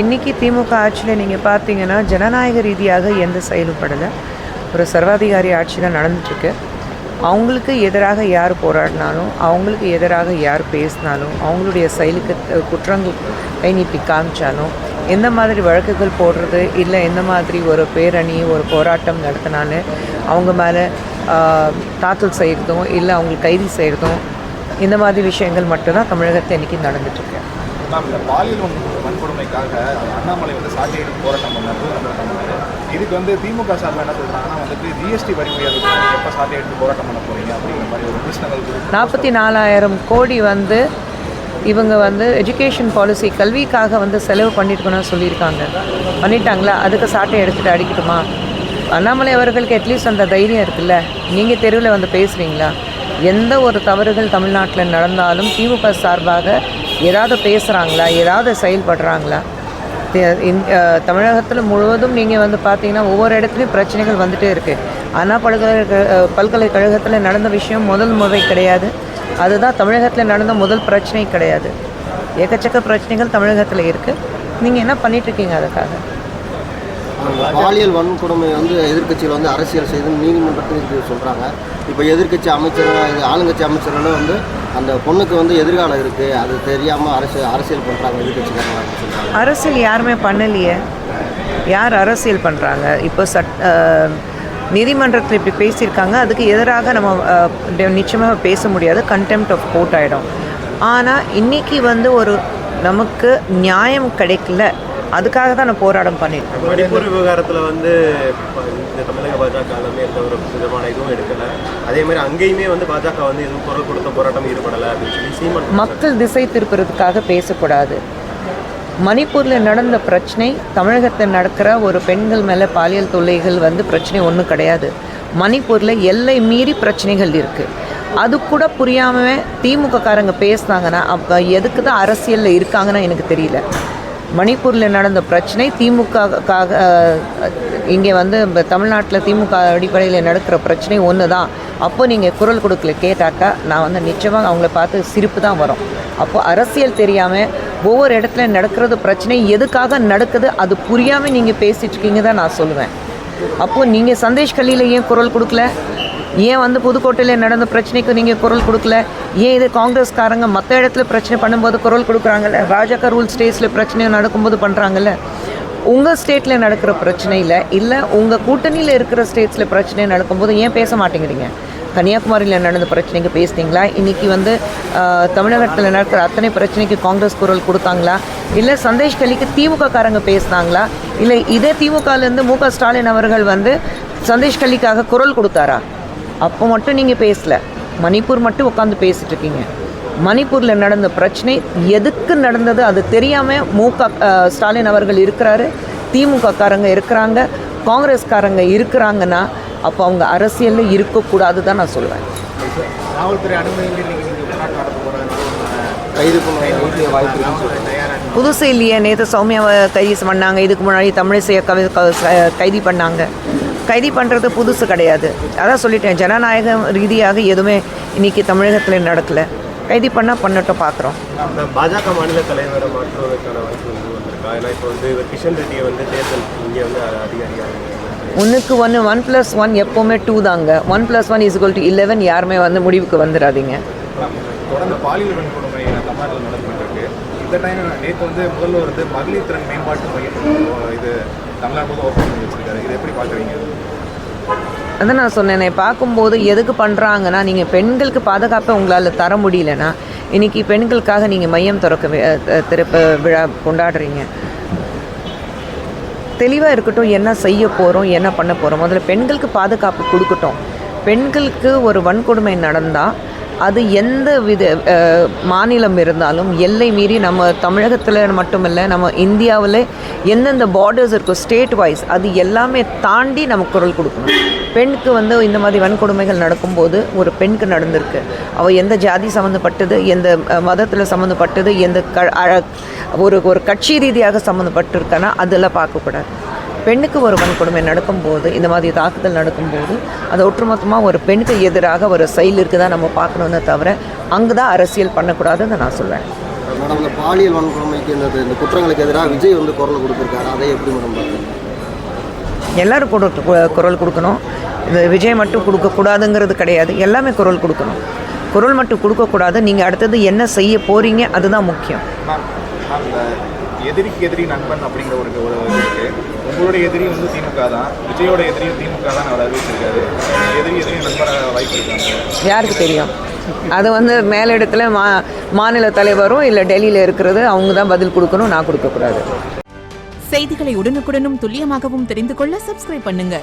இன்றைக்கி திமுக ஆட்சியில் நீங்கள் பார்த்தீங்கன்னா ஜனநாயக ரீதியாக எந்த செயலும்படலை ஒரு சர்வாதிகாரி ஆட்சி தான் நடந்துட்டுருக்கு. அவங்களுக்கு எதிராக யார் போராடினாலும் அவங்களுக்கு எதிராக யார் பேசினாலும் அவங்களுடைய செயலுக்கு குற்றங்கள் கை நீட்டி காமிச்சாலும் எந்த மாதிரி வழக்குகள் போடுறது இல்லை எந்த மாதிரி ஒரு பேரணி ஒரு போராட்டம் நடத்தினாலும் அவங்க மேலே தாக்கல் செய்கிறதும் இல்லை அவங்களுக்கு கைது செய்கிறதும் இந்த மாதிரி விஷயங்கள் மட்டும்தான் தமிழகத்தை இன்றைக்கி நடந்துட்டுருக்கு. மேம் இந்த பாலியல் வன்கொடுமைக்காக அண்ணாமலை வந்து சாட்டை போராட்டம் பண்ணார் பண்ணாரு. இதுக்கு வந்து திமுக சார்பில் என்ன சொல்கிறாங்கன்னா வந்துட்டு ஜிஎஸ்டி வரி உயர்வு எப்போ சாட்டை எடுத்து போராட்டம் பண்ண போகிறீங்க அப்படிங்கிற மாதிரி ஒரு பிரச்சனைகள் நாற்பத்தி நாலாயிரம் கோடி வந்து இவங்க வந்து எஜுகேஷன் பாலிசி கல்விக்காக வந்து செலவு பண்ணியிருக்கணும்னு சொல்லியிருக்காங்க. பண்ணிட்டாங்களா? அதுக்கு சாட்டை எடுத்துகிட்டு அடிக்கட்டுமா? அண்ணாமலை அவர்களுக்கு அட்லீஸ்ட் அந்த தைரியம் இருக்குல்ல? நீங்கள் தெருவில் வந்து பேசுகிறீங்களா எந்த ஒரு தவறுகள் தமிழ்நாட்டில் நடந்தாலும் திமுக சார்பாக ஏதாவது பேசுகிறாங்களா ஏதாவது செயல்படுறாங்களா? தமிழகத்தில் முழுவதும் நீங்கள் வந்து பார்த்தீங்கன்னா ஒவ்வொரு இடத்துலையும் பிரச்சனைகள் வந்துகிட்டே இருக்குது அண்ணா பல்கலை பல்கலைக்கழகத்தில் நடந்த விஷயம் முதல் முறை கிடையாது. அதுதான் தமிழகத்தில் நடந்த முதல் பிரச்சனை கிடையாது. ஏக்கச்சக்க பிரச்சனைகள் தமிழகத்தில் இருக்குது நீங்கள் என்ன பண்ணிகிட்ருக்கீங்க அதுக்காக? பாலியல் வன்கொடுமை வந்து எதிர்க்கட்சியில் வந்து அரசியல் செய்து நீதிமன்றத்தில் சொல்கிறாங்க இப்போ எதிர்க்கட்சி அமைச்சர்கள் ஆளுங்கட்சி அமைச்சர்களும் வந்து அந்த பொண்ணுக்கு வந்து எதிர்காலம் இருக்குது அது தெரியாமல் அரசியல் அரசியல் பண்ணுறாங்க எதிர்கட்சிக்காரங்க அரசியல் யாருமே பண்ணலையே. யார் அரசியல் பண்ணுறாங்க இப்போ சட் நீதிமன்றத்தில் இப்படி பேசியிருக்காங்க. அதுக்கு எதிராக நம்ம நிச்சயமாக பேச முடியாது. கண்டெம்ட் ஆஃப் கோர்ட் ஆகிடும் ஆனால் இன்னைக்கு வந்து ஒரு நமக்கு நியாயம் கிடைக்கல. அதுக்காக தான் நான் போராட்டம் பண்ணியிருக்கேன் மணிப்பூர் விவகாரத்தில் வந்து இந்த தமிழக பாஜக எந்த ஒரு விதமான இதுவும் எடுக்கலை. அதே மாதிரி அங்கேயுமே வந்து பாஜக வந்து எதுவும் குரல் கொடுத்த போராட்டம் ஈடுபடலை அப்படின்னு சொல்லி சீமான் மக்கள் திசை திருப்புறதுக்காக பேசக்கூடாது. மணிப்பூரில் நடந்த பிரச்சனை தமிழகத்தில் நடக்கிற ஒரு பெண்கள் மேலே பாலியல் தொல்லைகள் வந்து பிரச்சனை ஒன்றும் கிடையாது. மணிப்பூரில் எல்லை மீறி பிரச்சனைகள் இருக்குது அது கூட புரியாமல் திமுக காரங்க பேசுனாங்கன்னா அப்போ எதுக்கு தான் அரசியலில் இருக்காங்கன்னா எனக்கு தெரியல. மணிப்பூரில் நடந்த பிரச்சனை திமுகக்காக இங்கே வந்து தமிழ்நாட்டில் திமுக அடிப்படையில் நடக்கிற பிரச்சனை ஒன்று தான் அப்போ நீங்கள் குரல் கொடுக்கல கேட்டாக்கா நான் வந்து நிச்சயமாக அவங்கள பார்த்து சிரிப்பு தான் வரும். அப்போது அரசியல் தெரியாமல் ஒவ்வொரு இடத்துல நடக்கிறது பிரச்சனை எதுக்காக நடக்குது அது புரியாமல் நீங்கள் பேசிகிட்ருக்கீங்க தான் நான் சொல்லுவேன். அப்போது நீங்கள் சந்தேஷ் கல்லியில் ஏன் குரல் கொடுக்கல? ஏன் வந்து புதுக்கோட்டையில் நடந்த பிரச்சனைக்கு நீங்கள் குரல் கொடுக்கல? ஏன் இது காங்கிரஸ்காரங்க மற்ற இடத்துல பிரச்சனை பண்ணும்போது குரல் கொடுக்குறாங்கல்ல? பாஜக ரூல் ஸ்டேட்ஸில் பிரச்சனை நடக்கும்போது பண்ணுறாங்கல்ல உங்கள் ஸ்டேட்டில் நடக்கிற பிரச்சனையில் இல்லை உங்கள் கூட்டணியில் இருக்கிற ஸ்டேட்ஸில் பிரச்சனை நடக்கும்போது ஏன் பேச மாட்டேங்கிறீங்க? கன்னியாகுமரியில் நடந்த பிரச்சனைக்கு பேசுனீங்களா? இன்றைக்கி வந்து தமிழகத்தில் நடக்கிற அத்தனை பிரச்சனைக்கு காங்கிரஸ் குரல் கொடுத்தாங்களா? இல்லை சந்தேஷ் கலிக்கு திமுக காரங்க பேசுனாங்களா? இல்லை இதே திமுகலேருந்து மு க ஸ்டாலின் அவர்கள் வந்து சந்தேஷ் கலிக்காக குரல் கொடுத்தாரா? அப்போ மட்டும் நீங்கள் பேசல. மணிப்பூர் மட்டும் உட்காந்து பேசிட்டு இருக்கீங்க மணிப்பூரில் நடந்த பிரச்சனை எதுக்கு நடந்தது அது தெரியாமல் மு க ஸ்டாலின் அவர்கள் இருக்கிறாரு திமுக காரங்க இருக்கிறாங்க காங்கிரஸ்காரங்க இருக்கிறாங்கன்னா அப்போ அவங்க அரசியலில் இருக்கக்கூடாது தான் நான் சொல்லுவேன். புதுசு இல்லையே நேற்று சௌமியாவை கைது பண்ணாங்க. இதுக்கு முன்னாடி தமிழிசையை கைது பண்ணாங்க. கைது பண்ணுறது புதுசு கிடையாது. அதான் சொல்லிட்டேன் ஜனநாயக ரீதியாக எதுவுமே இன்னைக்கு தமிழகத்தில் நடக்கலை. கைது பண்ணால் பண்ணட்டும் பார்க்குறோம் பாஜக மாநில தலைவரை மாற்றுவதற்கான வாய்ப்பு வந்து வந்திருக்கா? ஏன்னா இப்போ வந்து கிஷன் ரெட்டியை வந்து தேர்தல் இங்கே வந்து அதிகாரியாக ஒன்றுக்கு ஒன்று ஒன் ப்ளஸ் ஒன் எப்போவுமே டூ தாங்க. One plus one is two eleven யாருமே வந்து முடிவுக்கு வந்துடாதீங்க தொடர்ந்து பாலியல் வன்கொடுமை தமிழ்நாட்டில் இருக்கு இந்த டைம் நேற்று வந்து முதல்ல வந்து மகளிர் திறன் மேம்பாட்டு மையம் இது தமிழ்நாடு முழுவதும் ஓப்பன் பண்ணி வச்சிருக்காரு. இது எப்படி பார்க்குறீங்க? அதான் நான் சொன்னேனே பார்க்கும்போது எதுக்கு பண்ணுறாங்கன்னா நீங்கள் பெண்களுக்கு பாதுகாப்பை உங்களால் தர முடியலன்னா இன்றைக்கி பெண்களுக்காக நீங்கள் மையம் திறக்க திறப்பு விழா கொண்டாடுறீங்க. தெளிவாக இருக்கட்டும் என்ன செய்ய போகிறோம் என்ன பண்ண போகிறோம் முதல்ல பெண்களுக்கு பாதுகாப்பு கொடுக்கட்டும். பெண்களுக்கு ஒரு வன்கொடுமை நடந்தால் அது எந்த வித மாநிலம் இருந்தாலும் எல்லை மீறி நம்ம தமிழகத்தில் மட்டுமில்லை நம்ம இந்தியாவில் எந்தெந்த பார்டர்ஸ் இருக்கோ ஸ்டேட் வைஸ் அது எல்லாமே தாண்டி நம்ம குரல் கொடுக்கணும். பெண்ணுக்கு வந்து இந்த மாதிரி வன்கொடுமைகள் நடக்கும்போது ஒரு பெண்ணுக்கு நடந்திருக்கு. அவள் எந்த ஜாதி சம்மந்தப்பட்டது எந்த மதத்தில் சம்மந்தப்பட்டது எந்த க ஒரு ஒரு கட்சி ரீதியாக சம்மந்தப்பட்டிருக்கானா அதெல்லாம் பார்க்கக்கூடாது. பெண்ணுக்கு ஒரு வன்கொடுமை நடக்கும்போது இந்த மாதிரி தாக்குதல் நடக்கும்போது அது ஒட்டுமொத்தமாக ஒரு பெண்ணுக்கு எதிராக ஒரு செயல் இருக்குதான் நம்ம பார்க்கணுன்னு தவிர அங்கே தான் அரசியல் பண்ணக்கூடாதுன்னு நான் சொல்வேன் மேடம் இந்த பாலியல் வன்கொடுமைக்கு இந்த இந்த குற்றங்களுக்கு எதிராக விஜய் வந்து குரல் கொடுத்துருக்காரு அதை எப்படி மேடம் பார்க்குறீங்க? எல்லாரும் குரல் கொடுக்கணும். இது விஜய் மட்டும் கொடுக்கக்கூடாதுங்கிறது கிடையாது எல்லாமே குரல் கொடுக்கணும். குரல் மட்டும் கொடுக்கக்கூடாது நீங்கள் அடுத்தது என்ன செய்ய போகிறீங்க அதுதான் முக்கியம். இந்த எதிரிக்கு எதிரி நண்பன் அப்படிங்கிற ஒரு ஒரு இது இருக்கு. உங்களுடைய எதிரி வந்து திமுக தான். விஜயோட எதிரியும் திமுக தான் அவர் அறிவிச்சிருக்காரு. எதிரி எதிரி நண்பராக வாய்ப்பு இருக்காங்க யாருக்கு தெரியும்? அது வந்து மேலிடத்தில் மா மாநில தலைவரும் இல்லை டெல்லியில் இருக்கிறது அவங்க தான் பதில் கொடுக்கணும் நான் கொடுக்கக்கூடாது செய்திகளை உடனுக்குடனும் துல்லியமாகவும் தெரிந்து கொள்ள சப்ஸ்கிரைப் பண்ணுங்க.